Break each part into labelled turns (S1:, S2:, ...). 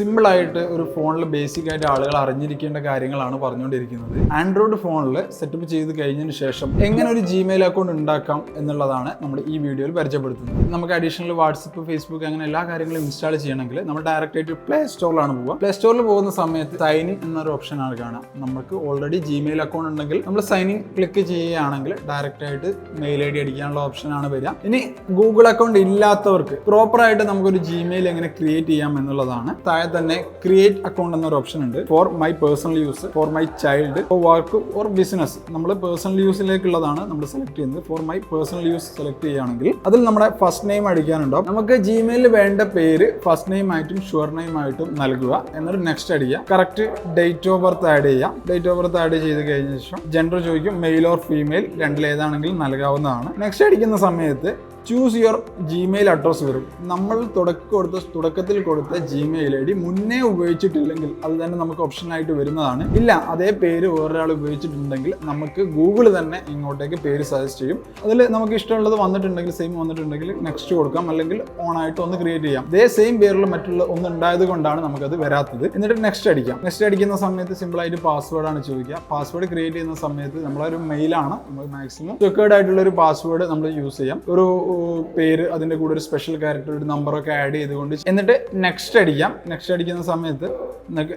S1: Simple ആയിട്ട് ഒരു ഫോണിൽ ബേസിക് ആയിട്ട് ആളുകൾ അറിഞ്ഞിരിക്കേണ്ട കാര്യങ്ങളാണ് പറഞ്ഞുകൊണ്ടിരിക്കുന്നത്. ആൻഡ്രോയിഡ് ഫോണിൽ സെറ്റപ്പ് ചെയ്ത് കഴിഞ്ഞതിന് ശേഷം എങ്ങനെ ഒരു ജിമെയിൽ അക്കൗണ്ട് ഉണ്ടാക്കാം എന്നുള്ളതാണ് നമ്മൾ ഈ വീഡിയോയിൽ പരിചയപ്പെടുത്തുന്നത്. നമുക്ക് അഡീഷണൽ വാട്സപ്പ് ഫേസ്ബുക്ക് അങ്ങനെ എല്ലാ കാര്യങ്ങളും ഇൻസ്റ്റാൾ ചെയ്യണമെങ്കിൽ നമ്മൾ ഡയറക്റ്റ് ആയിട്ട് പ്ലേ സ്റ്റോറിലാണ് പോവുക. പ്ലേ സ്റ്റോറിൽ പോകുന്ന സമയത്ത് സൈൻ ഇൻ എന്നൊരു ഓപ്ഷനാണ് കാണാം നമുക്ക് ഓൾറെഡി ജിമെയിൽ അക്കൗണ്ട് ഉണ്ടെങ്കിൽ നമ്മൾ സൈൻ ഇൻ ക്ലിക്ക് ചെയ്യുകയാണെങ്കിൽ ഡയറക്റ്റ് ആയിട്ട് മെയിൽ ഐ ഡി അടിക്കാനുള്ള ഓപ്ഷനാണ് വരിക. ഇനി ഗൂഗിൾ അക്കൗണ്ട് ഇല്ലാത്തവർക്ക് പ്രോപ്പറായിട്ട് നമുക്കൊരു ജിമെയിൽ എങ്ങനെ ക്രിയേറ്റ് ചെയ്യാം എന്നുള്ളതാണ്. താഴെ തന്നെ ക്രിയേറ്റ് അക്കൗണ്ട് എന്നൊരു ഓപ്ഷൻ ഉണ്ട് for my personal use for my child for work or business നമ്മൾ പേഴ്സണൽ യൂസിലേക്കുള്ളതാണ് നമ്മൾ സെലക്ട് ചെയ്യുന്നത്. For my personal use select ചെയ്യുകയാണെങ്കിൽ അതിൽ നമ്മുടെ ഫസ്റ്റ് നെയിം അടിക്കാനുണ്ടാവും. നമുക്ക് ജിമെയിലിൽ വേണ്ട പേര് ഫസ്റ്റ് നെയിം ആയിട്ടും ഷുവർ നെയിം ആയിട്ടും നൽകുക. എന്നിട്ട് നെക്സ്റ്റ് അടിക്കുക correct date of birth add ചെയ്യാം. ഡേറ്റ് ഓഫ് ബർത്ത് ആഡ് ചെയ്ത് കഴിഞ്ഞ ശേഷം ജെൻഡർ ചോദിക്കും. മെയിൽ ഓർ ഫീമെയിൽ രണ്ടിലേതാണെങ്കിലും നൽകാവുന്നതാണ്. നെക്സ്റ്റ് അടിക്കുന്ന സമയത്ത് ചൂസ് യുവർ ജിമെയിൽ അഡ്രസ്സ് വരും നമ്മൾ തുടക്കം കൊടുത്ത തുടക്കത്തിൽ കൊടുത്ത ജിമെയിൽ ഐ ഡി മുന്നേ ഉപയോഗിച്ചിട്ടില്ലെങ്കിൽ അത് തന്നെ നമുക്ക് ഓപ്ഷനായിട്ട് വരുന്നതാണ്. ഇല്ല അതേ പേര് വേറൊരാൾ ഉപയോഗിച്ചിട്ടുണ്ടെങ്കിൽ നമുക്ക് ഗൂഗിൾ തന്നെ ഇങ്ങോട്ടേക്ക് പേര് സജസ്റ്റ് ചെയ്യും. അതിൽ നമുക്ക് ഇഷ്ടമുള്ളത് വന്നിട്ടുണ്ടെങ്കിൽ സെയിം വന്നിട്ടുണ്ടെങ്കിൽ നെക്സ്റ്റ് കൊടുക്കാം. അല്ലെങ്കിൽ ഓൺ ആയിട്ട് ഒന്ന് ക്രിയേറ്റ് ചെയ്യാം. അതേ സെയിം പേരിൽ മറ്റുള്ള ഒന്ന് ഉണ്ടായത് കൊണ്ടാണ് നമുക്കത് വരാത്തത്. എന്നിട്ട് നെക്സ്റ്റ് അടിക്കാം. നെക്സ്റ്റ് അടിക്കുന്ന സമയത്ത് സിമ്പിളായിട്ട് പാസ്വേഡാണ് ചോദിക്കുക. പാസ്വേഡ് ക്രിയേറ്റ് ചെയ്യുന്ന സമയത്ത് നമ്മളൊരു മെയിലാണ് നമ്മൾ മാക്സിമം സെക്യൂർഡ് ആയിട്ടുള്ള ഒരു പാസ്വേഡ് നമ്മൾ യൂസ് ചെയ്യാം. ഒരു പേര് അതിന്റെ കൂടെ ഒരു സ്പെഷ്യൽ ക്യാരക്ടർ ഒരു നമ്പറൊക്കെ ആഡ് ചെയ്തുകൊണ്ട് എന്നിട്ട് നെക്സ്റ്റ് അടിക്കാം. നെക്സ്റ്റ് അടിക്കുന്ന സമയത്ത്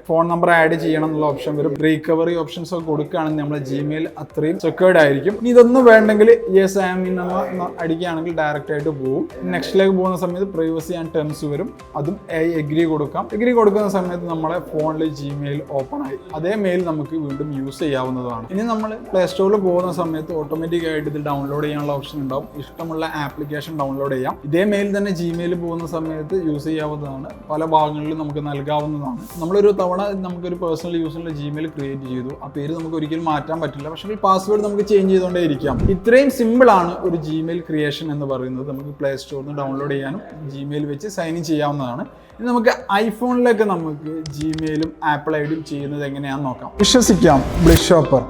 S1: ഫോൺ നമ്പർ ആഡ് ചെയ്യണം എന്നുള്ള ഓപ്ഷൻ വരും. റീകവറി ഓപ്ഷൻസ് ഒക്കെ കൊടുക്കുകയാണെങ്കിൽ നമ്മൾ ജിമെയിൽ അത്രയും സെക്യൂർഡ് ആയിരിക്കും. ഇനി ഇതൊന്നും വേണ്ടെങ്കിൽ യെസ് ഐ ഇൻ എന്ന് അടിക്കുകയാണെങ്കിൽ ഡയറക്റ്റ് ആയിട്ട് പോകും നെക്സ്റ്റിലേക്ക് പോകുന്ന സമയത്ത് പ്രൈവസി ആൻഡ് ടേംസ് വരും. അതും എഗ്രി കൊടുക്കാം. എഗ്രി കൊടുക്കുന്ന സമയത്ത് നമ്മളെ ഫോണിൽ ജിമെയിൽ ഓപ്പൺ ആയി. അതേ മെയിൽ നമുക്ക് വീണ്ടും യൂസ് ചെയ്യാവുന്നതാണ്. ഇനി നമ്മൾ പ്ലേ സ്റ്റോറിൽ പോകുന്ന സമയത്ത് ഓട്ടോമാറ്റിക് ആയിട്ട് ഇത് ഡൗൺലോഡ് ചെയ്യാനുള്ള ഓപ്ഷൻ ഉണ്ടാവും. ഇഷ്ടമുള്ള ആപ്ലിക്കേഷൻ ഡൗൺലോഡ് ചെയ്യാം. ഇതേ മെയിൽ തന്നെ ജിമെയിൽ പോകുന്ന സമയത്ത് യൂസ് ചെയ്യാവുന്നതാണ്. പല ഭാഗങ്ങളിലും നമുക്ക് നൽകാവുന്നതാണ്. നമ്മളൊരു തവണ നമുക്കൊരു പേഴ്സണൽ യൂസിനുള്ള ജിമെയിൽ ക്രിയേറ്റ് ചെയ്തു. ആ പേര് നമുക്ക് ഒരിക്കലും മാറ്റാൻ പറ്റില്ല. പക്ഷേ പാസ്വേഡ് നമുക്ക് ചേഞ്ച് ചെയ്തുകൊണ്ടേ ഇരിക്കാം. ഇത്രയും സിമ്പിൾ ആണ് ഒരു ജിമെയിൽ ക്രിയേഷൻ എന്ന് പറയുന്നത്. നമുക്ക് പ്ലേ സ്റ്റോറിൽ നിന്ന് ഡൗൺലോഡ് ചെയ്യാനും ജിമെയിൽ വെച്ച് സൈൻ ഇൻ ചെയ്യാവുന്നതാണ്. ഇനി നമുക്ക് ഐഫോണിലൊക്കെ നമുക്ക് ജിമെയിലും ആപ്പിൾ ഐഡിയും ചെയ്യുന്നത് എങ്ങനെയാണെന്ന് നോക്കാം. വിശ്വസിക്കാം ബ്ലിഷ് ഷോപ്പർ